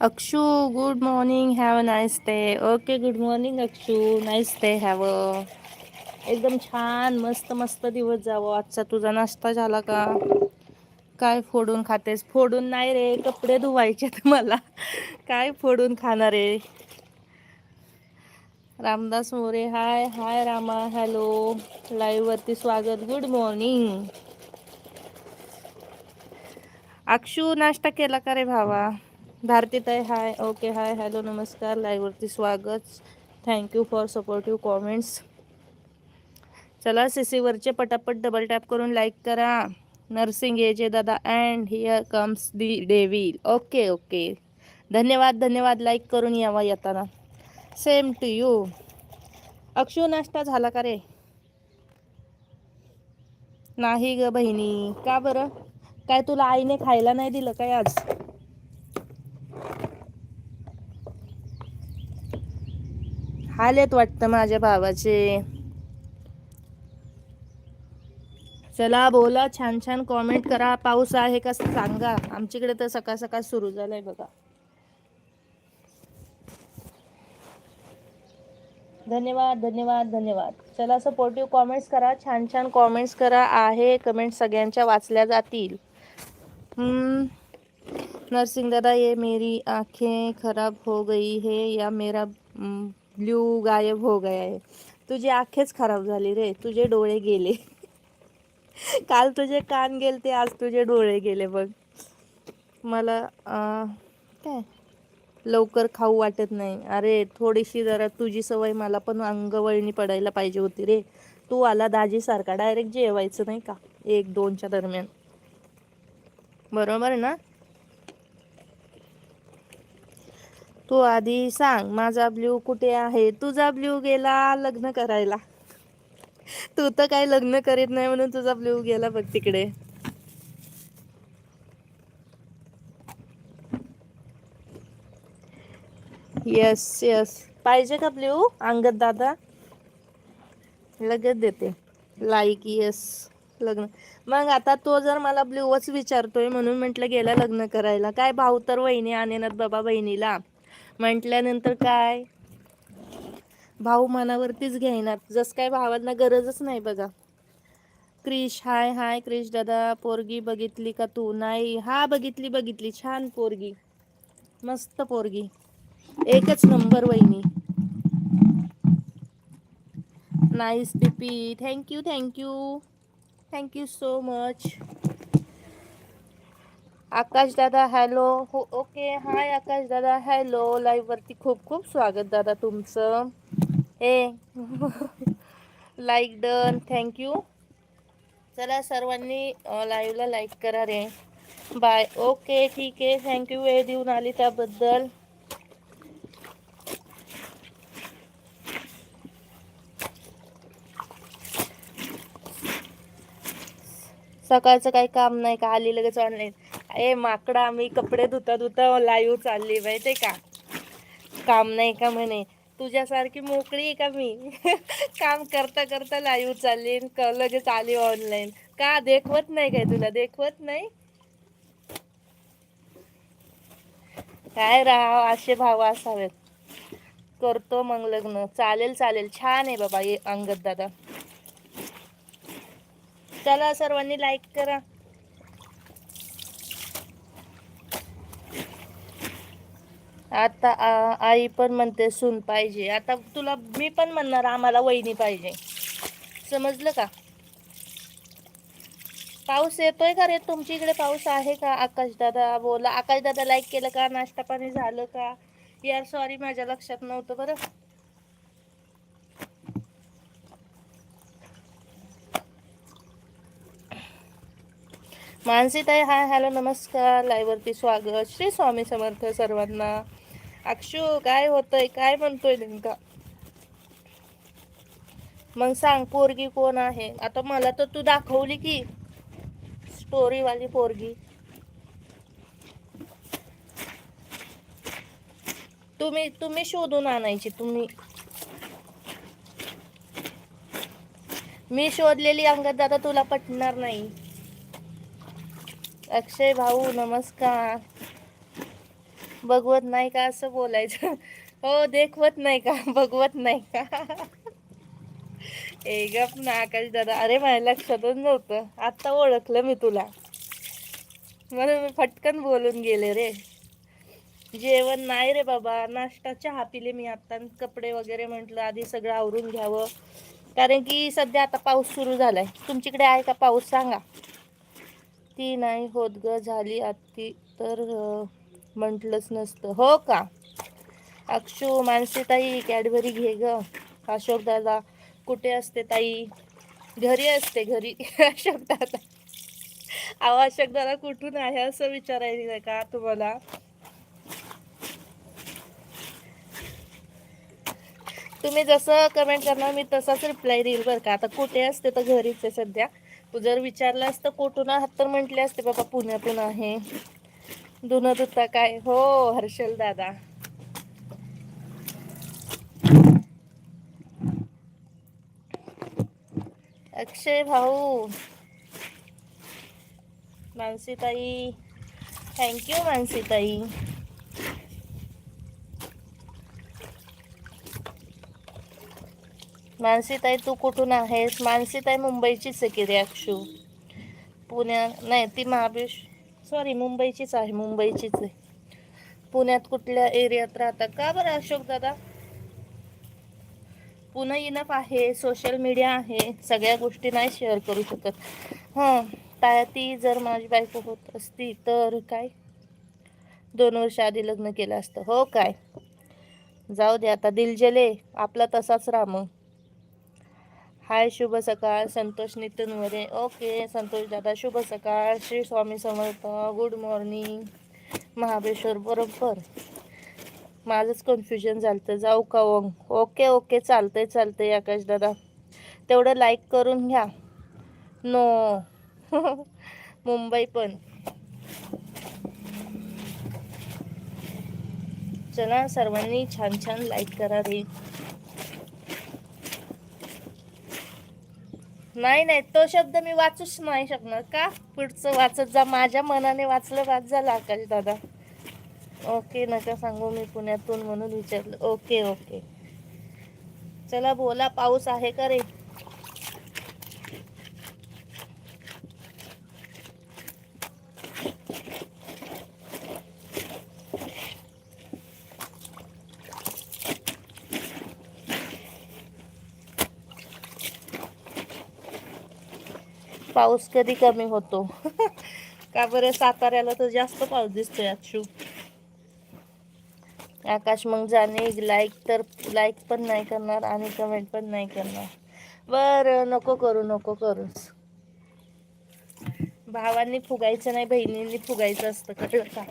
Akshu good morning have a nice day okay good morning Akshu. Nice day have a एकदम छान मस्त मस्त दिवस जावं. आजचा तुझा नाश्ता झाला का? काय फोडून खातेस? फोडून नाही रे कपडे धुवायचे मला. काय फोडून खाणार आहे? Ramdas More hi hi Rama hello लाईव्हवरती स्वागत गुड मॉर्निंग अक्षू नाश्ता केला का रे भावा? भारती ताई हाय ओके हाय हॅलो नमस्कार. लाईव्हवरती स्वागत. Thank you for supportive comments चला सी सीवरचे पटापट डबल टॅप करून लाईक करा. नर्सिंग एजे दादा and here comes the devil okay okay धन्यवाद धन्यवाद. लाईक करून यावा येताना. सेम टू यू अक्षू नाश्ता झाला का रे? नाही ग बहिणी. का बरं? काय तुला आईने खायला नाही दिलं काय आज? हाल वाटतं माझ्या भावाचे. चला बोला छान छान कॉमेंट करा. पाऊस आहे का सांगा. आमच्याकडे तर सकाळ सकाळ सुरू झालंय बघा. धन्यवाद धन्यवाद धन्यवाद. चला सपोर्टिव्ह कॉमेंट्स करा. छान छान कॉमेंट्स करा. आहे कमेंट सगळ्यांच्या वाचल्या जातील. नरसिंग दादा ये मेरी आंखें खराब हो गई है या मेरा ब्ल्यू गायब हो गया है. तुझी आखेच खराब झाली रे. तुझे डोळे गेले. काल तुझे कान गेले ते आज तुझे डोळे गेले बघ. मला काय? लवकर खाऊ वाटत नाही. अरे थोडीशी जरा तुझी सवय मला पण अंगवळणी पडायला पाहिजे होती रे. तू आला दाजीसारखा. डायरेक्ट जेवायचं नाही का? एक दोनच्या दरम्यान. बरोबर ना? तू आधी सांग माझा ब्ल्यू कुठे आहे? तुझा ब्ल्यू गेला लग्न करायला. तू तर काय लग्न करीत नाही म्हणून तुझा ब्ल्यू गेला बघ तिकडे. येस येस पाहिजे का ब्ल्यू? अंगद दादा? लगेच देते. लाईक येस लग्न. मग आता तो जर मला ब्ल्यूच विचारतोय म्हणून म्हटलं गेला लग्न करायला. काय भाऊ तर वहिनी आणेनात बाबा बहिणीला. म्हटल्यानंतर काय? भाऊ मनावरतीच घेईनात. जस काय भावांना गरजच नाही बघा. क्रिश हाय हाय क्रिश दादा पोरगी बघितली का तू? नाही. हा बघितली बघितली. छान पोरगी. मस्त पोरगी. एकच नंबर वहिनी. Nice DP thank you thank you thank you so much Akash दादा हॅलो हो ओके हाय आकाश दादा. हॅलो लाईव्ह वरती खूप खूप स्वागत दादा तुमचं. ए लाईक डन थँक्यू चला सर्वांनी लाईव्हला लाईक करा रे. बाय ओके ठीक आहे. थँक्यू वेळ देऊन आली त्याबद्दल. सकाळचं काही काम नाही का? आली लगेच ऑनलाईन ए माकडा मी कपडे धुता धुता लाईव्ह चालली माहिती का? काम नाही का म्हणे? तुझ्यासारखी मोकळी आहे का मी? काम करता करता लाईव्ह चालली लगेच आली ऑनलाईन का देखवत नाही काय तुला? देखवत नाही? काय राहा असे भाव असावेत. करतो मग लग्न. चालेल चालेल. छान आहे बाबा ये अंगद दादा. चला सर्वांनी लाईक करा. आता आई पण म्हणते सून पाहिजे. आता तुला मी पण म्हणणार आम्हाला वहिनी पाहिजे. समजलं का? पाऊस येतोय का रे? तुमच्या इकडे पाऊस आहे का? आकाशदादा बोला. आकाशदादा लाईक केलं का? नाश्ता पाणी झालं का? यार सॉरी माझ्या लक्षात नव्हतं बरं. मानसीताई हाय हॅलो नमस्कार. लाईव्हवरती स्वागत. श्री स्वामी समर्थ सर्वांना. अक्षू काय होतंय? काय म्हणतोय नेमका? मग सांग पोरगी कोण आहे? आता मला तर तू दाखवली की स्टोरी वाली पोरगी. तुम्ही तुम्ही शोधून आणायची तुम्ही. मी शोधलेली अंगद दादा तुला पटणार नाही. अक्षय भाऊ नमस्कार. बघवत नाही का असं बोलायचं? हो देखवत नाही का? बघवत नाही का? ए गप ना आकाश दादा. अरे माझ्या लक्षातच नव्हतं. आत्ता ओळखलं मी तुला. म्हणून मी फटकन बोलून गेले रे. जेवण नाही रे बाबा. नाश्ता चहा पिले मी आत्ता. आणि कपडे वगैरे म्हटलं आधी सगळं आवरून घ्यावं. कारण की सध्या आता पाऊस सुरू झालाय. तुमच्याकडे आहे का पाऊस? सांगा. ती नाही होत ग झाली आत्ती. तर म्हटलंच नसतं. हो का? अक्षू मानसी ताई कॅडबरी घे ग. अशोक दादा कुठे असते ताई? घरी असते घरी. अशोक दादा. अहो अशोक दादा कुठून आहे असं विचारायचं का तुम्हाला? तुम्ही जसं कमेंट करणार मी तसाच रिप्लाय देईल बरं का. आता कुठे असते तर घरीच आहे सध्या. तू जर विचारलं असतं कुठून आहात तर म्हटले असते बाबा पुण्यातून आहे. धुनत होता काय? हो हर्षल दादा. अक्षय भाऊ. मानसीताई. थँक्यू मानसीताई. मानसीताई तू कुठून आहेस? मानसीताई मुंबईचीच आहे की रे अक्षू? पुण्या नाही ती महाबळेश्वर सॉरी मुंबईचीच आहे मुंबईचीच आहे. पुण्यात कुठल्या एरियात राहतात का बरं अशोक दादा? पुन्हा इनफ आहे सोशल मीडिया आहे सगळ्या गोष्टी नाही शेअर करू शकत. हां काय ती जर माझी बायको होत असती तर काय? दोन वर्ष आधी लग्न केलं असतं. हो काय? जाऊ दे आता दिलजले आपला तसाच राहा मग. हाय शुभ सकाळ. संतोष नितनवरे ओके संतोष दादा शुभ सकाळ. श्री स्वामी समर्थ. Good morning. महाबळेश्वर बरोबर. माझंच कन्फ्युजन झालं जाऊ का ओंग ओके ओके. चालतंय चालतंय आकाश दादा. तेवढं लाईक करून घ्या. नो मुंबई पण. चला सर्वांनी छान छान लाईक करा रे. नाही नाही तो शब्द मी वाचूच नाही शकणार का? पुढचं वाचत जा माझ्या मनाने वाचलं वाच झालं आकाश दादा. ओके नका सांगू मी पुण्यातून म्हणून विचारलं. ओके ओके चला बोला पाऊस आहे का रे? पाऊस कधी कमी होतो? का बरं साताऱ्याला तर जास्त पाऊस दिसतोय अक्षू आकाश मग जाणे लाईक तर लाईक पण नाही करणार आणि कमेंट पण नाही करणार. बरं नको करू नको करूच भावांनी फुगायचं नाही बहिणींनी फुगायचं असतं कळलं का?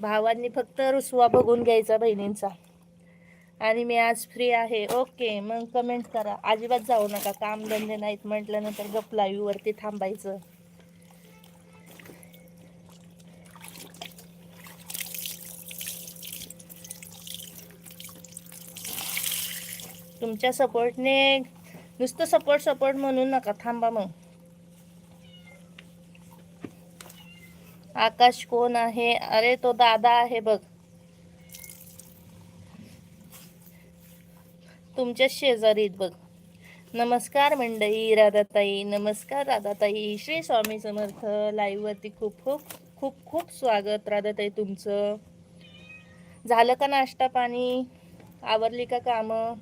भावांनी फक्त रुसवा बघून घ्यायचा बहिणींचा. आणि मी आज फ्री आहे. ओके मग कमेंट करा. अजिबात जाऊ नका. काम धंदे नाहीत म्हटल्यानंतर गप लाईव्ह थांबायचं. तुमच्या सपोर्टने नुसतं सपोर्ट सपोर्ट म्हणून नका. थांबा मग. आकाश कोण आहे? अरे तो दादा आहे बघ. तुमच्या शेजारीत बघ. नमस्कार मंडई राधाताई. नमस्कार राधाताई. श्री स्वामी समर्थ लाईव्हवरती खूप खूप खूप खूप स्वागत राधाताई तुमचं. झालं का नाश्ता पाणी? आवरली का कामं?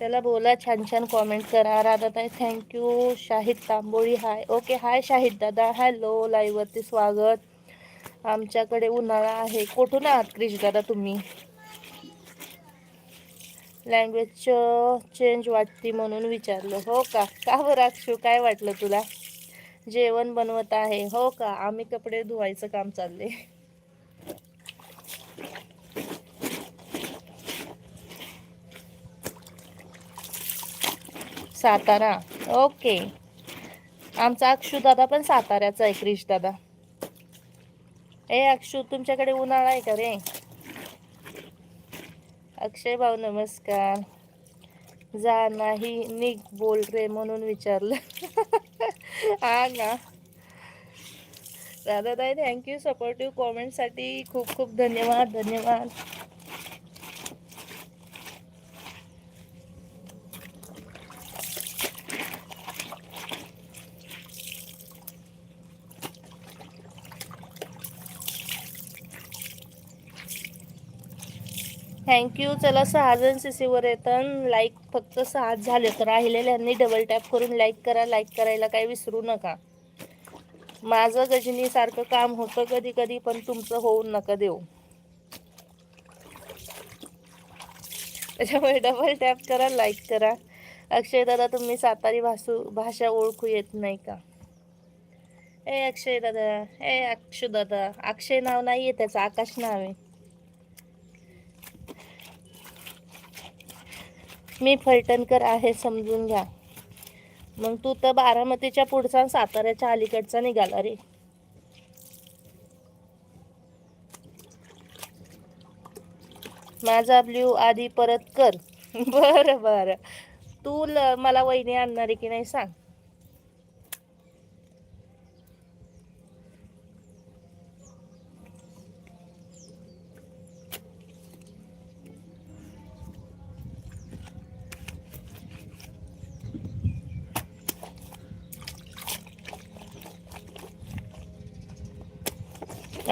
चला बोला छान छान कॉमेंट करा. Radhatai thank you Shahid Tamboli hi okay hi Shahid दादा. हॅलो लाईव्हवरती स्वागत. आमच्याकडे उन्हाळा आहे. कुठून आहात क्रिश दादा तुम्ही? लँग्वेज चेंज वाटती म्हणून विचारलं. हो का? का बरं अक्षू? काय वाटलं तुला? जेवण बनवत आहे. हो का? आम्ही कपडे धुवायचं काम चालले सातारा. ओके. आमचा अक्षू दादा पण साताऱ्याचा आहे क्रिश दादा. ए अक्षू तुमच्याकडे उन्हाळा आहे का रे? अक्षय भाऊ नमस्कार. जा नाही निक बोल रे म्हणून विचारलं. हा ना. राधाताई थँक्यू सपोर्टिव्ह कॉमेंटसाठी खूप खूप धन्यवाद धन्यवाद. थँक्यू चला सहा जण सी सीवर येतात. लाईक फक्त सहा झाले तर राहिलेल्यांनी डबल टॅप करून लाईक करा. लाईक करायला काही विसरू नका. माझं गजनीसारखं काम होतं कधी कधी पण तुमचं होऊन नका देऊ. त्याच्यामुळे डबल टॅप करा लाईक करा. अक्षय दादा तुम्ही सातारी भासू भाषा ओळखू येत नाही का? ए अक्षय दादा ए अक्षू दादा अक्षय नाव नाही आहे त्याचं आकाश नाव आहे. मी फलटणकर आहे समजून घ्या. मग तू तर बारामतीच्या पुढचा साताऱ्याच्या अलीकडचा निघाला रे. माझा ब्ल्यू आधी परत कर. बरं बरं. तू ल- मला वहिनी आणणार आहे की नाही सांग?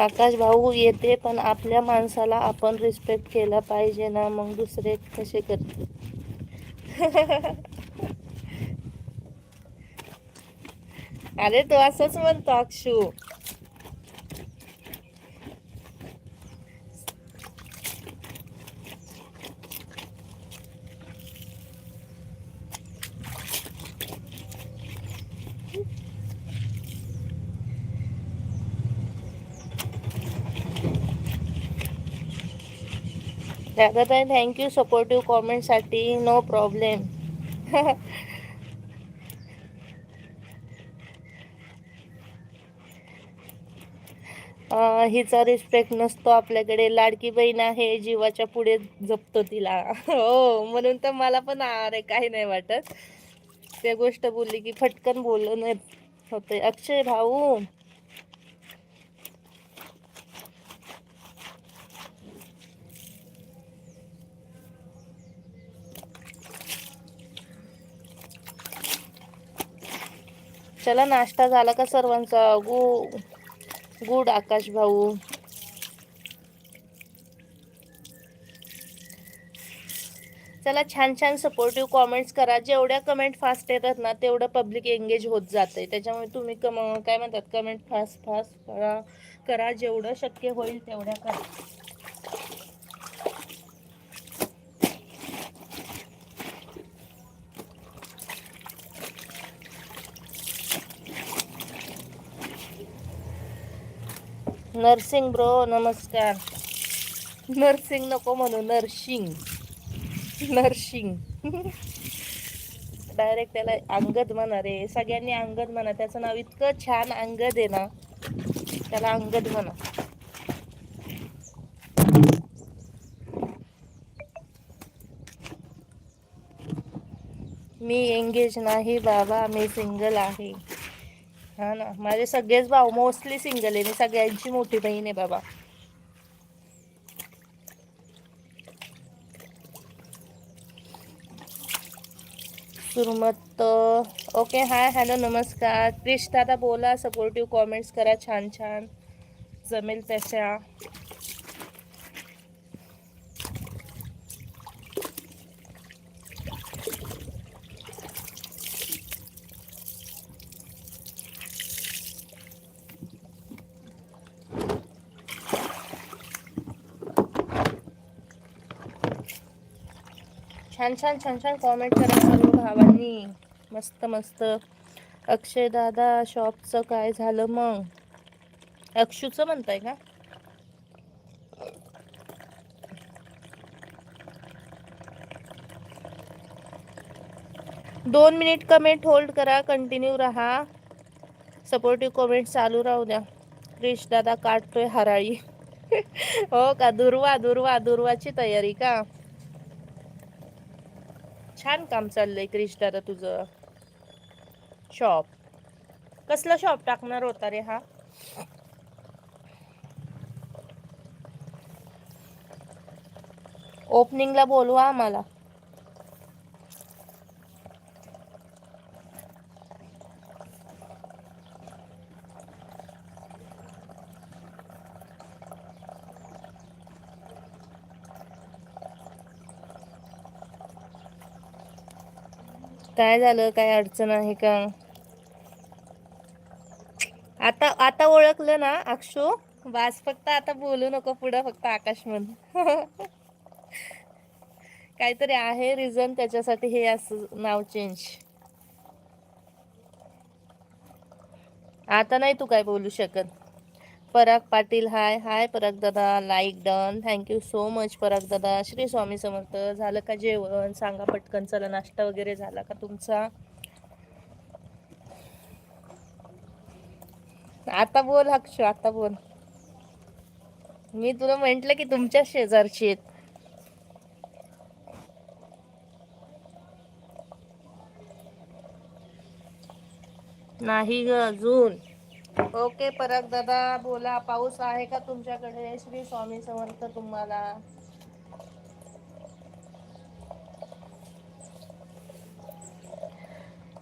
आकाश भाऊ येते पण आपल्या माणसाला आपण रिस्पेक्ट केला पाहिजे ना मग दुसरे कसे करते अरे तो असंच म्हणतो अक्षू. दादाताई थँक्यू सपोर्टिव्ह कॉमेंटसाठी नो प्रॉब्लेम हिचा रिस्पेक्ट नसतो आपल्याकडे. लाडकी बहीण आहे जीवाच्या पुढे जपतो तिला. हो म्हणून तर मला पण अरे काही नाही वाटत. त्या गोष्ट बोलली की फटकन बोलणं होते अक्षय भाऊ चला नाश्ता झाला का सर्वांचा? गु गुड आकाश भाऊ. चला छान छान सपोर्टिव्ह कॉमेंट्स करा. जेवढ्या कमेंट फास्ट येतात ना तेवढं पब्लिक एंगेज होत जाते त्याच्यामुळे तुम्ही कम काय म्हणतात कमेंट फास्ट फास्ट करा. करा जेवढं शक्य होईल तेवढ्या करा. नर्सिंग ब्रो नमस्कार. नर्सिंग नको म्हणू नर्सिंग नर्सिंग डायरेक्ट त्याला अंगद म्हणा रे सगळ्यांनी अंगद म्हणा. त्याचं नाव इतकं छान अंगद आहे ना. त्याला अंगद म्हणा. मी एंगेज नाही बाबा. मी सिंगल आहे. हा ना. माझे सगळेच भाऊ मोस्टली सिंगल आहे. मी सगळ्यांची मोठी बहीण आहे बाबा. सुरमत ओके हाय हॅलो नमस्कार. क्रिश दादा बोला सपोर्टिव्ह कॉमेंट्स करा छान छान. जमेल तशा छान छान छान छान कॉमेंट करा सर्व भावांनी. मस्त मस्त. अक्षय दादा शॉपचं काय झालं मग? अक्षूचं म्हणताय का? दोन मिनिट कमेंट होल्ड करा कंटिन्यू राहा. सपोर्टिव्ह कमेंट चालू राहू द्या. क्रिश दादा काढतोय हराळी. हो का? दुर्वा दुर्वा दुर्वाची तयारी का? छान काम चाललंय क्रिश दादा तुझं. शॉप कसला शॉप टाकणार होता रे हा? ओपनिंगला बोलवा आम्हाला. काय झालं? काय अडचण आहे का? आता आता ओळखलं ना अक्षू. वास फक्त आता बोलू नको पुढं फक्त आकाश म्हणून काहीतरी आहे रिझन त्याच्यासाठी हे असं नाव चेंज आता नाही तू काय बोलू शकत. पराग पाटील हाय हाय पराग दादा like done thank you so much Parag दादा. श्री स्वामी समर्थ. झालं का जेवण? सांगा पटकन. चला नाश्ता वगैरे झाला का तुमचा? आता बोल अक्षू आता बोल. मी तुला म्हंटल की तुमच्या शेजारची आहेत. नाही ग अजून. ओके परत दादा बोला पाऊस आहे का तुमच्याकडे? श्री स्वामी समर्थ तुम्हाला.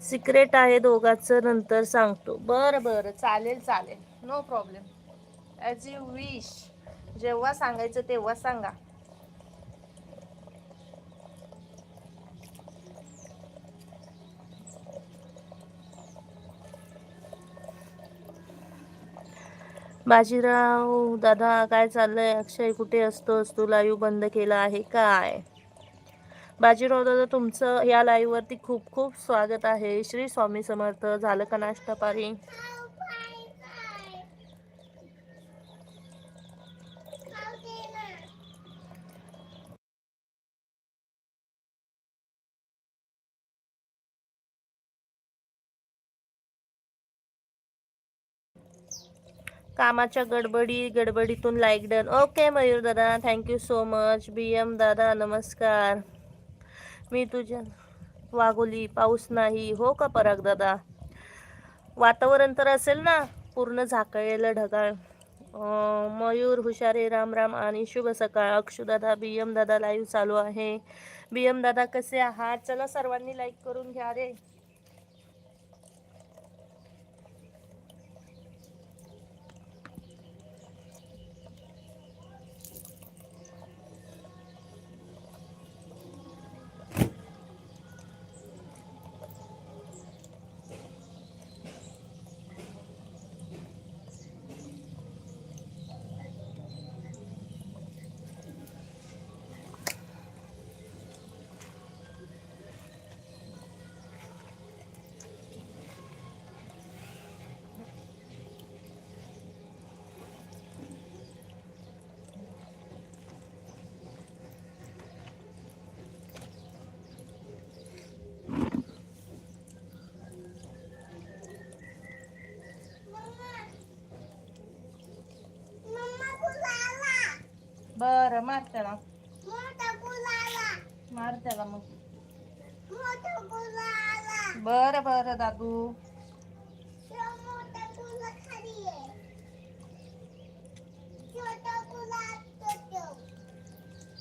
सिक्रेट आहे दोघाच नंतर सांगतो. बर बर चालेल चालेल. No problem as you wish जेव्हा सांगायचं तेव्हा सांगा. बाजीराव दादा काय चाललंय? अक्षय कुठे असतोस? तू लाईव्ह बंद केला आहे काय? बाजीराव दादा तुमचं या लाईव्हवरती खूप खूप स्वागत आहे. श्री स्वामी समर्थ झालं का नाश्ता पाणी? कामाच्या गडबडी गडबडीतून लाईक डन ओके मयूर दादा thank you so much B M दादा नमस्कार. मी तुझ्या वाघोली पाऊस नाही. हो का पराग दादा? वातावरण तर असेल ना पूर्ण झाकळलेलं ढगाळ. मयूर हुशारे राम राम आणि शुभ सकाळ. अक्षू दादा बी एम दादा लाईव्ह चालू आहे. बी एम दादा कसे आहात? चला सर्वांनी लाईक करून घ्या रे. बरं मार त्याला मार त्याला मग. बरं बरं दादू.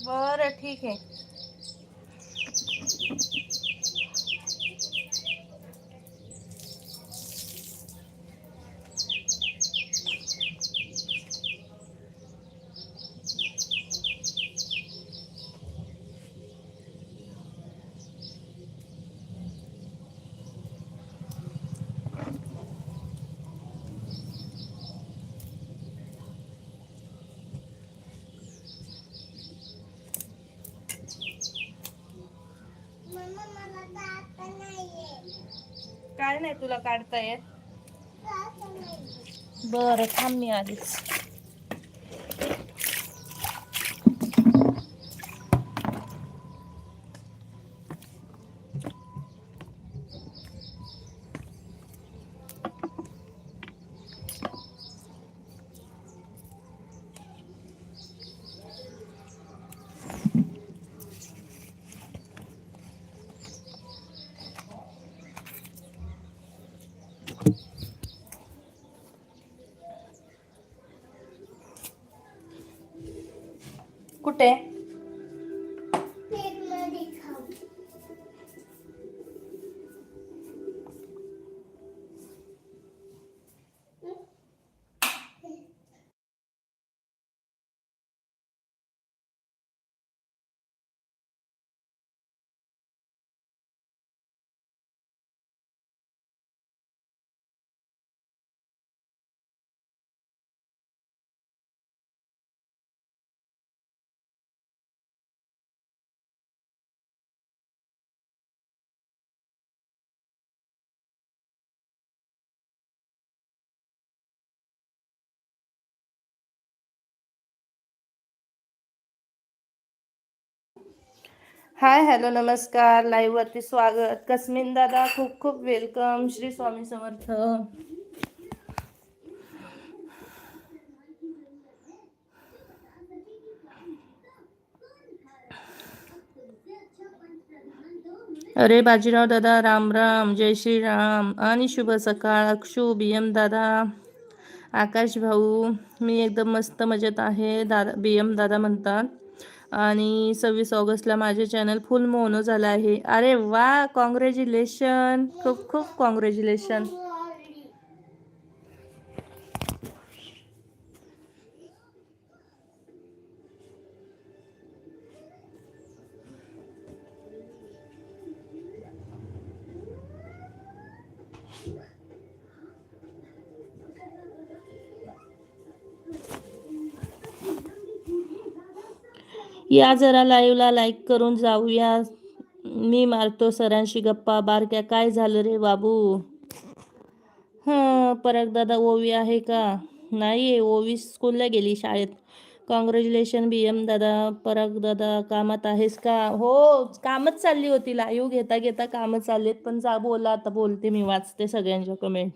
बरं ठीक आहे काय नाही तुला काढता येत? बरं थांब मी आधीच. कुठे हाय हॅलो नमस्कार. लाईव्ह वरती स्वागत. कस्मिन दादा खूप खूप वेलकम. श्री स्वामी समर्थ. अरे बाजीराव दादा राम राम. जय श्री राम. आणि शुभ सकाळ. अक्षू बी एम दादा आकाश भाऊ मी एकदम मस्त मजेत आहे. दादा बी एम दादा म्हणतात. आणि सव्वीस ऑगस्टला माझे चॅनल फुल मोनो झालं आहे. अरे वा कॉंग्रॅच्युलेशन खूप खूप कॉंग्रॅच्युलेशन या जरा लाईव्हला लाईक करून जाऊया. मी मारतो सरांशी गप्पा. बारक्या काय झालं रे बाबू? हां परग दादा ओवी आहे का? नाही आहे ओवी स्कूलला गेली शाळेत. कॉंग्रॅच्युलेशन बी एम दादा. परग दादा कामात आहेस का? हो कामच चालली होती. लाईव्ह घेता घेता कामं चाललीत पण जा बोला आता बोलते मी वाचते सगळ्यांच्या कमेंट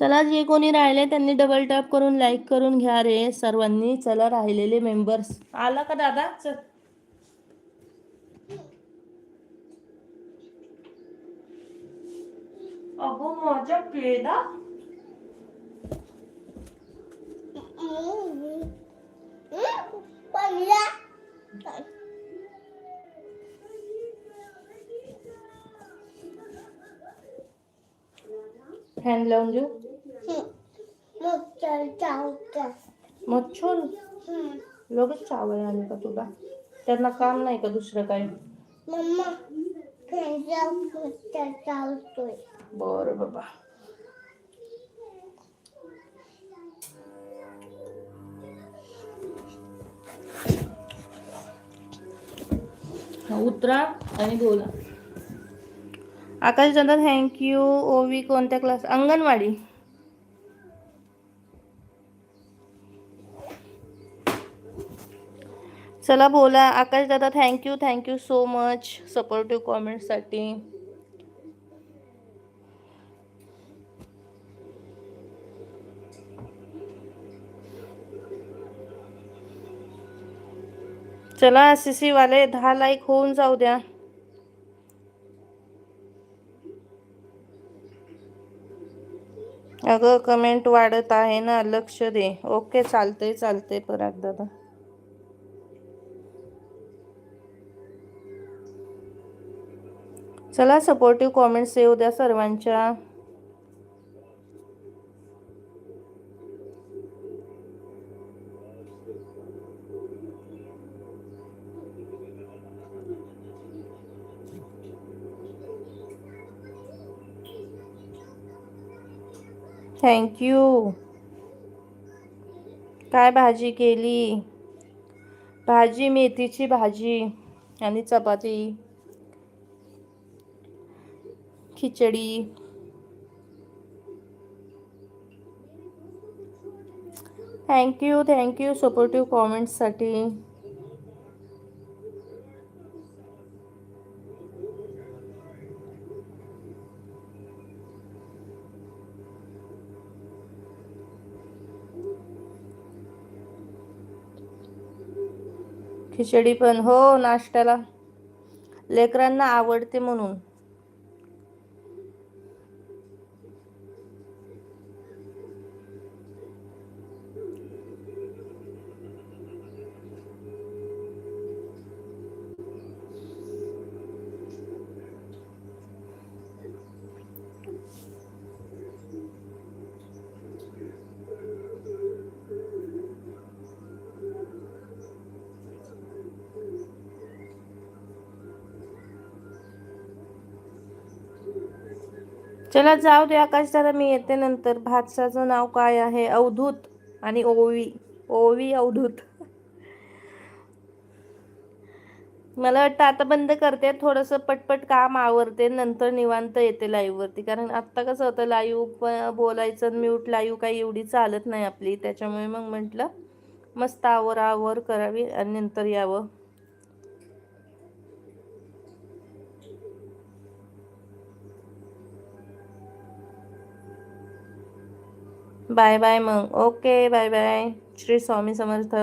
चला जे कोणी राहिले त्यांनी डबल टॅप करून लाईक करून घ्या रे सर्वांनी. चला राहिलेले मेंबर्स आला का दादा? चल. अगो माझ्या पेदा फॅन लावून देऊ मच्छर लगेच चावय आले का तुला? त्यांना काम नाही का दुसरं काही? मम्मा बरं बाबा. हा, उतरा आणि बोला आकाश दादा थँक्यू ओवी कोणत्या क्लास अंगणवाडी. चला बोला. आकाश दादा thank you thank you so much supportive कॉमेंटसाठी चला सी सी वाले दहा लाईक होऊन जाऊ द्या. अगं कमेंट वाढत आहे ना लक्ष दे. ओके चालतंय चालतंय पराग दादा. चला सपोर्टिव्ह कॉमेंट्स येऊ द्या सर्वांच्या. थँक्यू काय भाजी केली? भाजी मेथीची भाजी आणि chapati. Khichdi. Thank you thank you supportive कॉमेंट्ससाठी खिचडी पण हो नाश्त्याला. लेकरांना आवडते म्हणून. चला जाऊ दे आकाश दादा मी येते नंतर. भातसाचं नाव काय आहे? अवधूत आणि ओवी. ओवी अवधूत. मला वाटतं आता बंद करते. थोडंसं पटपट काम आवरते. नंतर निवांत येते लाईव्हवरती कारण आत्ता कसं होतं लाईव्ह बोलायचं म्यूट लाईव्ह काही एवढी चालत नाही आपली. त्याच्यामुळे मग म्हटलं मस्त आवरावर करावी आणि नंतर यावं. बाय बाय मग. Okay bye bye. Shri Swami Samarth.